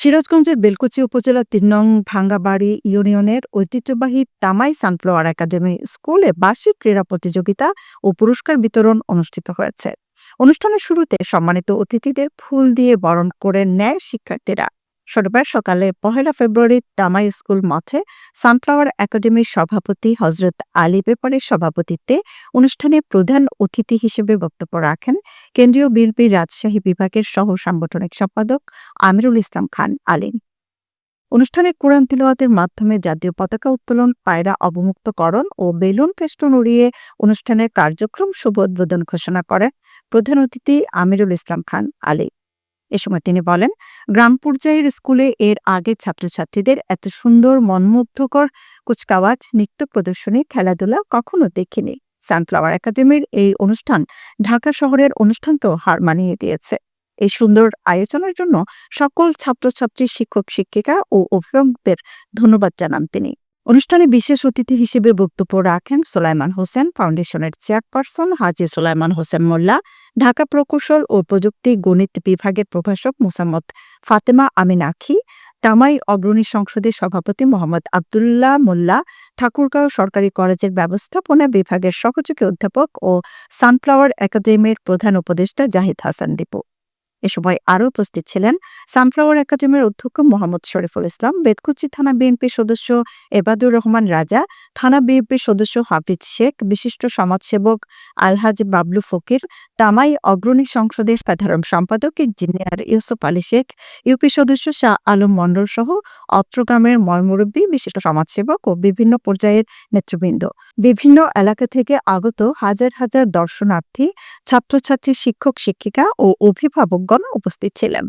সিরাজগঞ্জের বেলকুচি উপজেলার তিন নং ভাঙ্গাবাড়ি ইউনিয়নের ঐতিহ্যবাহী তামাই সানফ্লাওয়ার একাডেমি স্কুলে বার্ষিক ক্রীড়া প্রতিযোগিতা ও পুরস্কার বিতরণ অনুষ্ঠিত হয়েছে। অনুষ্ঠানের শুরুতে সম্মানিত অতিথিদের ফুল দিয়ে বরণ করে নেয় শিক্ষার্থীরা। শনিবার সকালে পহেলা ফেব্রুয়ারি তামাই স্কুল মাঠে সানফ্লাওয়ার একাডেমির সভাপতি হজরত আলী বেপারের সভাপতিত্বে অনুষ্ঠানে প্রধান অতিথি হিসেবে বক্তব্য রাখেন কেন্দ্রীয় বিএনপি রাজশাহী বিভাগের সহ সাংগঠনিক সম্পাদক আমিরুল ইসলাম খান আলীন অনুষ্ঠানে কোরআন তিলাওয়াতের মাধ্যমে জাতীয় পতাকা উত্তোলন, পায়রা অবমুক্তকরণ ও বেলুন ফেস্টুন উড়িয়ে অনুষ্ঠানের কার্যক্রম শুভ উদ্বোধন ঘোষণা করেন প্রধান অতিথি আমিরুল ইসলাম খান আলী। এ সময় তিনি বলেন, গ্রাম পর্যায়ের স্কুলে এর আগে ছাত্রছাত্রীদের এত সুন্দর, মনমুগ্ধকর কুচকাওয়াজ, নৃত্য প্রদর্শনী, খেলাধুলা কখনো দেখিনি। সানফ্লাওয়ার একাডেমির এই অনুষ্ঠান ঢাকা শহরের অনুষ্ঠানকেও হার মানিয়ে দিয়েছে। এই সুন্দর আয়োজনের জন্য সকল ছাত্রছাত্রী, শিক্ষক, শিক্ষিকা ও অভিভাবকদের ধন্যবাদ জানান তিনি। অনুষ্ঠানে বিশেষ অতিথি হিসেবে বক্তব্য রাখেন সোলাইমান হোসেন, ফাউন্ডেশনের চেয়ারপারসন হাজি সোলাইমান হোসেন মোল্লা, ঢাকা প্রকৌশল ও প্রযুক্তি গণিত বিভাগের প্রভাষক মোসাম্মদ ফাতেমা আমিন আখি, তামাই অগ্রণী সংসদের সভাপতি মোহাম্মদ আবদুল্লাহ মোল্লা, ঠাকুরগাঁও সরকারি কলেজের ব্যবস্থাপনা বিভাগের সহযোগী অধ্যাপক ও সানফ্লাওয়ার একাডেমির প্রধান উপদেষ্টা জাহিদ হাসান দীপু। এ সময় আরও উপস্থিত ছিলেন সানফ্লাওয়ার একাডেমির অধ্যক্ষ মোহাম্মদ শরীফুল ইসলাম বেদকুচি থানা বিএনপির সদস্য এবাদুর রহমান রাজা, থানা বিএনপির সদস্য হাফিজ শেখ, বিশিষ্ট সমাজসেবক আলহাজ বাবলু ফকির, তামাই অগ্রণী সংসদের সাধারণ সম্পাদক ইঞ্জিনিয়ার ইউসুফ আলী শেখ, ইউপি সদস্য শাহ আলম মন্ডল সহ অত্রগ্রামের ময়মুরব্বী বিশিষ্ট সমাজসেবক ও বিভিন্ন পর্যায়ের নেতৃবৃন্দ। বিভিন্ন এলাকা থেকে আগত হাজার হাজার দর্শনার্থী, ছাত্রছাত্রী, শিক্ষক, শিক্ষিকা ও অভিভাবকগণ উপস্থিত ছিলেন।